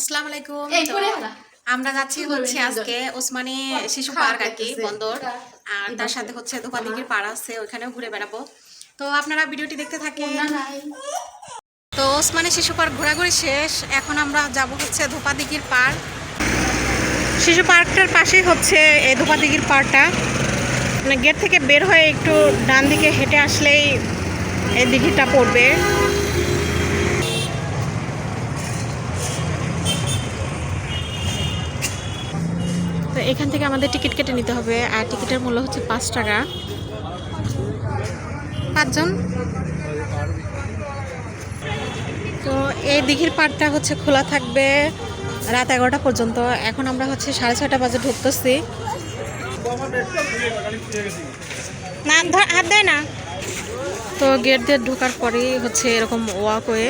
আসসালামু আলাইকুম। আমরা যাচ্ছি হচ্ছে আজকে ওসমানী শিশু পার্ক আর কি বন্দর। আর তার সাথে হচ্ছে ধোপাদিঘির পাড় আছে ওইখানেও ঘুরে বেড়াবো। তো আপনারা ভিডিওটি দেখতে থাকেন। তো ওসমানী শিশু পার্ক ঘোরাঘুরি শেষ এখন আমরা যাব হচ্ছে ধোপাদিঘির পার্ক শিশু পার্কটার পাশেই হচ্ছে এই ধোপাদিঘির পার্কটা মানে গেট থেকে বের হয়ে একটু ডান দিকে হেঁটে আসলেই এই দিঘিটা পড়বে। তো এখান থেকে আমাদের টিকিট কেটে নিতে হবে। আর টিকিটের মূল্য হচ্ছে পাঁচ টাকা। পাঁচজন? তো এই দিঘির পাড়টা হচ্ছে খোলা থাকবে রাত এগারোটা পর্যন্ত। এখন আমরা হচ্ছে সাড়ে ছয়টা বাজে ঢুকতেছি। না হাত দেয় না। তো গেট দিয়ে ঢোকার পরেই হচ্ছে এরকম ওয়াক ওয়াকওয়ে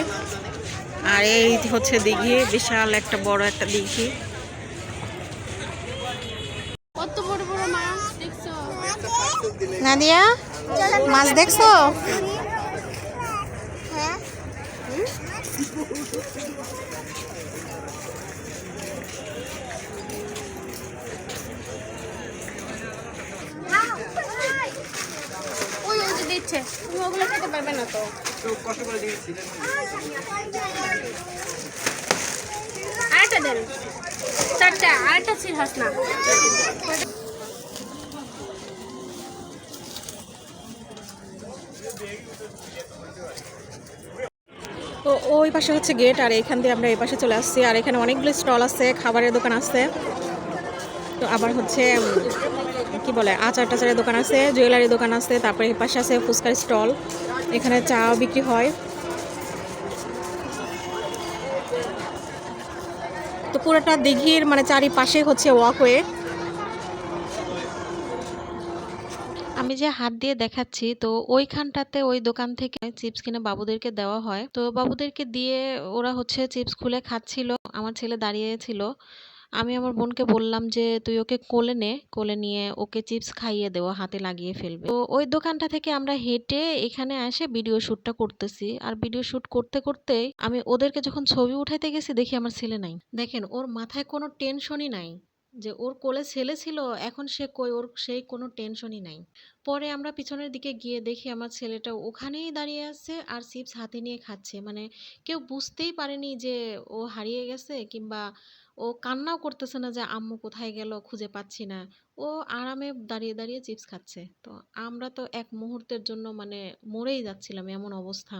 আর এই হচ্ছে দিঘি, বিশাল একটা বড় একটা দিঘি কত বড় বড় মাছ দেখছ নাদিয়া, মাছ দেখছ? দিচ্ছে। তুমি ওগুলো খেতে পারবে না তো। আরেকটা দেন। চারটা, আরেকটা ছিল হাস না। তো ওই পাশে হচ্ছে গেট, আর এখান দিয়ে আমরা এই পাশে চলে আসছি। আর এখানে অনেকগুলো স্টল আছে, খাবারের দোকান আছে। তো আবার হচ্ছে কি বলে, আচার টাচারের দোকান আছে জুয়েলারি দোকান আছে, তারপরে এই পাশে আছে ফুচকার স্টল। এখানে চা বিক্রি হয়। তো পুরোটা দিঘির মানে চারিপাশে হচ্ছে ওয়াকওয়ে আমি যে হাত দিয়ে দেখাচ্ছি, তো ওইখানটাতে ওই দোকান থেকে চিপস কিনে বাবুদেরকে দেওয়া হয়। তো বাবুদেরকে দিয়ে ওরা হচ্ছে চিপস খুলে খাচ্ছিল, আমার ছেলে দাঁড়িয়ে ছিল আমি আমার বোনকে বললাম যে, তুই ওকে কোলে নে, কোলে নিয়ে ওকে চিপস খাইয়ে দেবো হাতে লাগিয়ে ফেলবে। তো ওই দোকানটা থেকে আমরা হেঁটে এখানে এসে ভিডিও শ্যুটটা করতেছি। আর ভিডিও শ্যুট করতে করতে আমি ওদেরকে যখন ছবি উঠাইতে গেছি, দেখি আমার ছেলে নাই। দেখেন, ওর মাথায় কোনো টেনশনই নাই। যে ওর কোলে ছেলে ছিল, এখন সে কই, ওর সেই কোনো টেনশনই নাই। পরে আমরা পিছনের দিকে গিয়ে দেখি আমার ছেলেটা ওখানেই দাঁড়িয়ে আছে আর চিপস হাতে নিয়ে খাচ্ছে। মানে কেউ বুঝতেই পারেনি যে ও হারিয়ে গেছে কিংবা ও কান্নাও করতেছে না যে আম্মু কোথায় গেল, খুঁজে পাচ্ছি না। ও আরামে দাঁড়িয়ে দাঁড়িয়ে চিপস খাচ্ছে। তো আমরা তো এক মুহূর্তের জন্য মানে মরেই যাচ্ছিলাম এমন অবস্থা।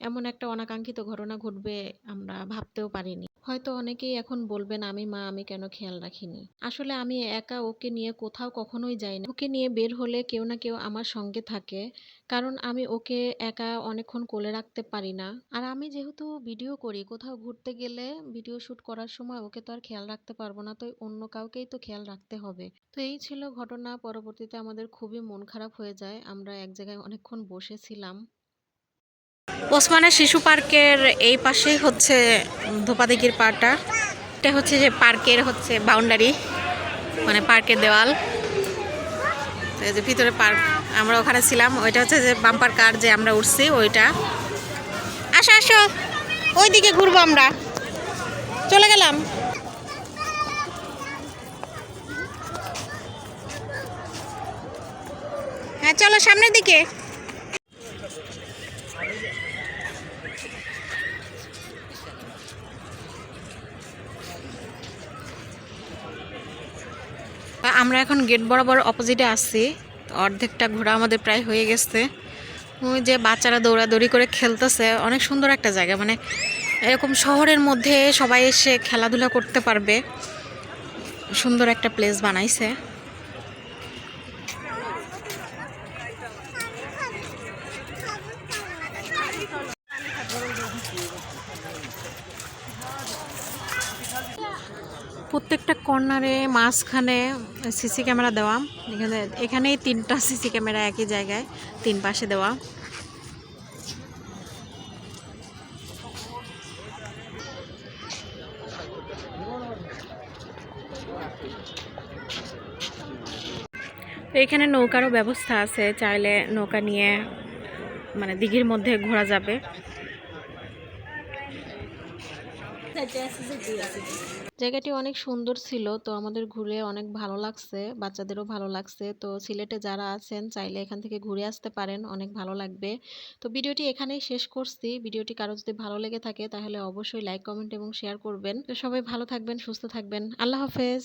এমন একটা অনাকাঙ্ক্ষিত ঘটনা ঘটবে আমরা ভাবতেও পারিনি। হয়তো অনেকেই এখন বলবেন, আমি মা, আমি কেন খেয়াল রাখিনি? আসলে আমি একা ওকে নিয়ে কোথাও কখনোই যাই না। ওকে নিয়ে বের হলে কেউ না কেউ আমার সঙ্গে থাকে, কারণ আমি ওকে একা অনেকক্ষণ কোলে রাখতে পারি না। আর আমি যেহেতু ভিডিও করি, কোথাও ঘুরতে গেলে ভিডিও শ্যুট করার সময় ওকে তো আর খেয়াল রাখতে পারব না, তো অন্য কাউকেই তো খেয়াল রাখতে হবে। তো এই ছিল ঘটনা, পরবর্তীতে আমাদের খুবই মন খারাপ হয়ে যায়। আমরা এক জায়গায় অনেকক্ষণ বসেছিলাম। ওসমানের শিশু পার্কের এই পাশেই হচ্ছে ধোপাদিঘির পাড়টা। এটা হচ্ছে যে পার্কের হচ্ছে বাউন্ডারি মানে পার্কের দেওয়াল। যে ভিতরে পার্ক, আমরা ওখানে ছিলাম। ওইটা হচ্ছে যে বাম্পার কার যে আমরা উঠছি, ওইটা। আসো আসো। ওই দিকে ঘুরবো আমরা। চলে গেলাম। হ্যাঁ চলো সামনের দিকে। আমরা এখন গেট বরাবর অপোজিটে আসছি অর্ধেকটা ঘোরা আমাদের প্রায় হয়ে গেছে। ওই যে বাচ্চারা দৌড়াদৌড়ি করে খেলতেছে, অনেক সুন্দর একটা জায়গা। মানে এরকম শহরের মধ্যে সবাই এসে খেলাধুলা করতে পারবে। সুন্দর একটা প্লেস বানাইছে। প্রত্যেকটা কর্নারে মাঝখানে সিসি ক্যামেরা দেওয়া। এখানে, এখানেই তিনটা সিসি ক্যামেরা একই জায়গায়, তিন পাশে দেওয়া। এখানে নৌকারও ব্যবস্থা আছে, চাইলে নৌকা নিয়ে মানে দিঘির মধ্যে ঘোরা যাবে যাতে আছে যে দিয়ে আছে জায়গাটি অনেক সুন্দর ছিল, তো আমাদের ঘুরে অনেক ভালো লাগছে, বাচ্চাদেরও ভালো লাগছে। তো সিলেটে যারা আছেন, চাইলে এখান থেকে ঘুরে আসতে পারেন, অনেক ভালো লাগবে। তো ভিডিওটি এখানেই শেষ করছি। ভিডিওটি কারও যদি ভালো লেগে থাকে, তাহলে অবশ্যই লাইক, কমেন্ট এবং শেয়ার করবেন। তো সবাই ভালো থাকবেন, সুস্থ থাকবেন। আল্লাহ হাফেজ।